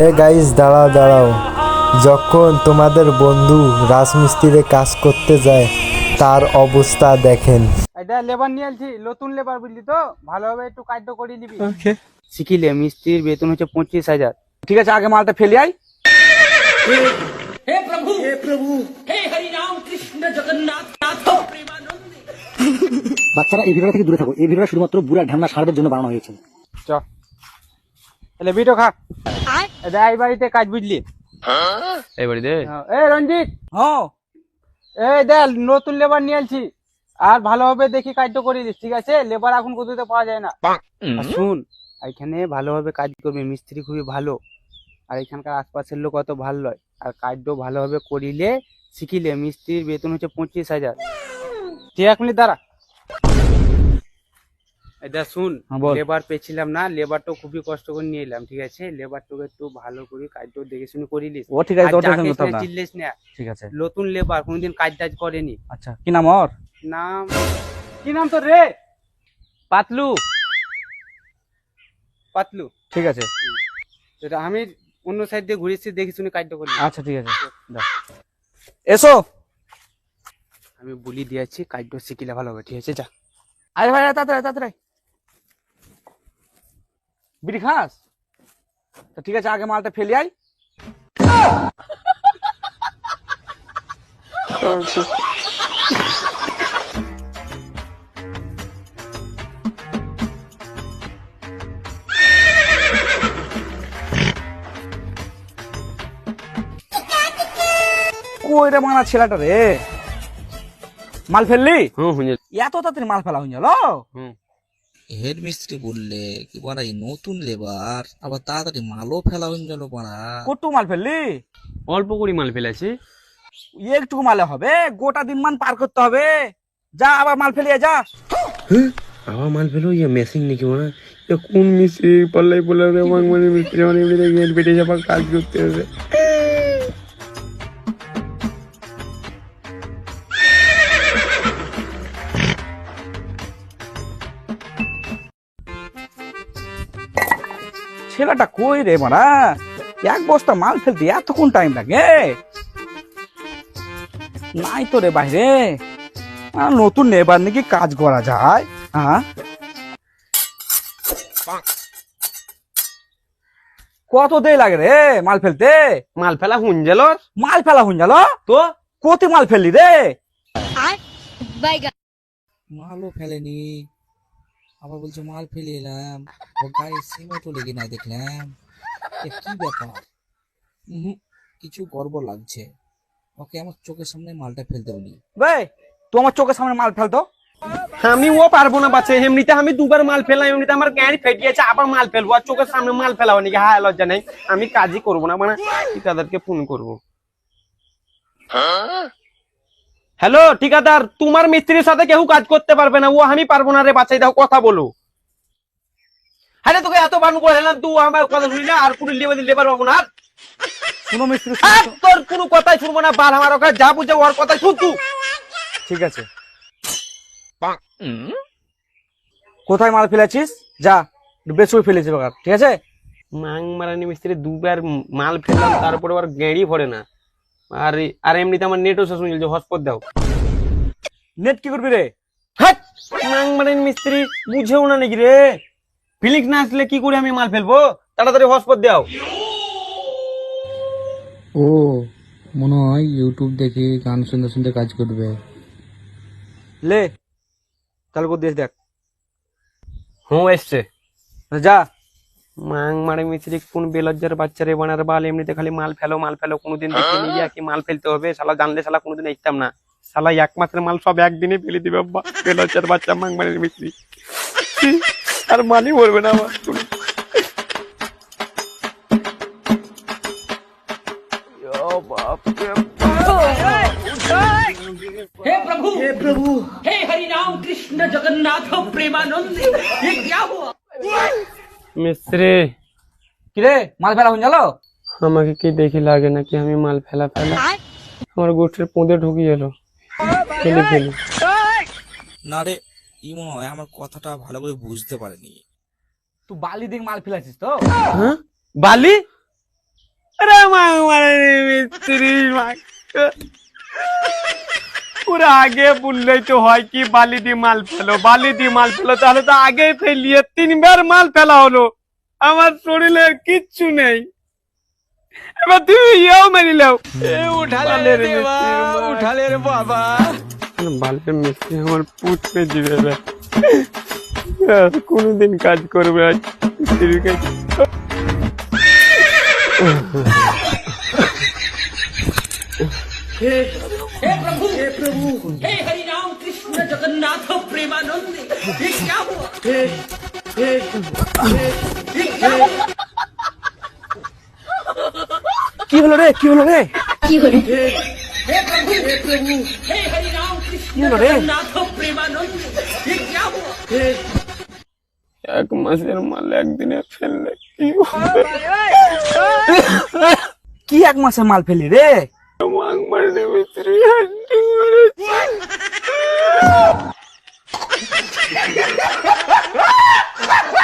এ guys দাঁড়াও দাঁড়াও। যখন তোমাদের বন্ধু রাজমিস্ত্রিরে কাজ করতে যায় তার অবস্থা দেখেন। এটা লেবার নিয়ে আসছি নতুন লেবার বুঝলি তো? ভালোভাবে একটু কাজ করে নিবি। শিখিলে মিস্ত্রির বেতন হচ্ছে পঁচিশ হাজার। ঠিক আছে আগে মালটা ফেলে আই বাচ্চারা এই ভিডিওটা থেকে দূরে থাকো। এই ভিডিওটা শুধুমাত্র বুড়া ঢান্না সারদের জন্য বানানো হয়েছে। চ। তাহলে বিটো খা। এটা এই বাড়িতে কাজ বুঝলি। এই বাড়িতে? হ্যাঁ, এই রঞ্জিত। হ্যাঁ। এই দেখ নতুন লেবার নিয়ে আসছি আর ভালোভাবে দেখি কাজটা করে দিস ঠিক আছে? লেবার এখন কোথাও পাওয়া যায় না। শুন এখানে ভালোভাবে কাজ করবে মিস্ত্রি খুবই ভালো। আর এখানকার আশপাশের লোক অত ভালো নয়। আর কাজটাও ভালোভাবে করিলে শিখিলে মিস্ত্রির বেতন হচ্ছে পঁচিশ হাজার। ঠিক এক মিনিট দাঁড়া। এটা শুন হ্যাঁ, লেবার পেয়েছিলাম না লেবারটা খুবই কষ্ট করে নিয়ে এলাম ঠিক আছে? লেবারটাকে একটু ভালো করে কাজটা দেখে শুনে করিলিস ও ঠিক আছে ওটা সেটা না। চিল্লিস না ঠিক আছে। নতুন লেবার কোনদিন কাজ টাজ করেনি। আচ্ছা কি নাম ওর? নাম? কি নাম তোর রে? পাতলু। পাতলু। ঠিক আছে। সেটা আমি অন্য সাইড দিয়ে ঘুরেছি দেখি শুনে কাজটা করি আচ্ছা ঠিক আছে এসো। আমি বলি দিয়েছি কাজটা শিখিলে ভালো হবে ঠিক আছে? যা। আরে ভাই তাড়াতাড়ি তাড়াতাড়ি। বিড়ি খাস? তা ঠিক আছে আগে মালটা ফেলে আই কই মানা ছেলেটা রে? মাল ফেললি? এত তাড়াতাড়ি মাল ফেলা হয়ে গেল হেড মিস্ত্রি বললে কি বাড়া এই নতুন লেবার? আবার তাড়াতাড়ি মালও ফেলা হয়ে গেল বাড়া? কত মাল ফেললি? অল্প করে মাল ফেলেছি। একটুকু মালে হবে গোটা দিন মান পার করতে হবে। যা আবার মাল ফেলিয়ে যা। আবার মাল ফেলো? ইয়ে মেশিন নাকি মনে? এ কোন মিস্ত্রি পাল্লাই বলে রে মাং মানে মিস্ত্রি মানে এমনিতে গেট বেটে যাবার কাজ করতে হবে। ছেলেটা কই রে মারা? এক বস্তা মাল ফেলতে এতক্ষণ টাইম লাগে? নাই তো রে বাইরে। নতুন নেবার নাকি কাজ করা যায় হ্যাঁ? কত দেরি লাগে রে মাল ফেলতে? মাল ফেলা হুঞ্জেলর? মাল ফেলা হুন গেল তো? কত মাল ফেললি রে? মালও ফেলেনি। আবার বলছে মাল ফেলে এলাম। ও গায়ে সিমেন্টও লেগে নাই দেখলাম। কি ব্যাপার? কিছু গড়বড় লাগছে। ওকে আমার চোখের সামনে মালটা ফেলতে বলি। বে তোমার চোখের সামনে মাল ফেলতো? আমি ও পারব না বাচ্চা এমনিতে আমি দুবার মাল ফেললাম এমনিতে আমার গাড়ি ফেটিয়েছে আবার মাল ফেলব। আর চোখের সামনে মাল ফেলাবো নাকি? হ্যাঁ লজ্জা নেই। আমি কাজই করব না মানে ঠিকাদারকে ফোন করব? হ্যালো ঠিকাদার তোমার মিস্ত্রির সাথে কেউ কাজ করতে পারবে না। ও আমি পারব না রে বাচ্চাই দাও কথা বলো। হ্যাঁ তোকে এত বানু করে দিলাম তুই আমার কথা শুনি না আর কোনো লেবার লেবার পাবো না। কোনো মিস্ত্রি তোর কোনো কথাই শুনব না বার আমার ওখানে যা বুঝে ওর কথাই শুন তুই। ঠিক আছে। কোথায় মাল ফেলেছিস? যা করে ফেলেছি বাগার ঠিক আছে? মাং মারানি মিস্ত্রি দুবার মাল ফেললাম তারপরে আবার গেঁড়ি পড়ে না। আর আর এমনিতে আমার নেটও শেষ হয়ে যাচ্ছে হসপট দাও। নেট কি করবি রে? হাট! মিস্ত্রি বুঝেও না নাকি রে? ফিলিক্স না আসলে কি করে আমি মাল ফেলব? তাড়াতাড়ি হসপট দাও। ও মনে হয় ইউটিউব দেখে গান শুনতে শুনতে কাজ করবে। লে চালু করে দিয়েছ দেখ। হুঁ এসছে। যা। মাং মারে মিস্ত্রি কোন বেলজ্জার বাচ্চারে বানার বাল? এমনিতে খালি মাল ফেলো মাল ফেলো কোনোদিন দেখে নিয়ে কি মাল ফেলতে হবে। শালা জানলে শালা কোনোদিন আসতাম না। শালা এক মাসের মাল সব একদিনে ফেলে দিবে বা- বেলজ্জার বাচ্চা মাং মারের মিস্ত্রি। আর মালই ভরবে না আমার মিস্ত্রি। কিরে মাল ফেলা হয়ে গেল? আমাকে কি দেখি লাগে নাকি? আমি মাল ফেলা ফেলা। আমার গোষ্ঠীর পোঁদে ঢুকিয়ে এলো। ফেলি ফেলি না রে ই মনে হয় আমার কথাটা ভালো করে বুঝতে পারেনি। তুই বালি দিক মাল ফেলেছিস তো? হ্যাঁ? বালি? আরে মাং মিস্ত্রি মাং পুরো আগে বললেই তো হয় কি বালি দিয়ে মাল ফেলো বালি দিয়ে মাল ফেলো তাহলে তো আগে ফেলিয়ে তিনবার মাল ফেলা হলো। আমার শরীরে কিচ্ছু নেই। এবার তুমি ইয়েও মেনে নাও। উঠালে রে উঠালে রে বাবা। বালের মিস্ত্রি আমার পুতবে দিবে কোনোদিন কাজ করবে আজ মিস্ত্রির কাজ কি হলো রে? কি হলো রে? কি হলো? কি হলো রে? এক মাসের মাল একদিনে ফেললে কি হবে? কি এক মাসের মাল ফেলি রে? मांग मरने में तेरी हड्डी मरे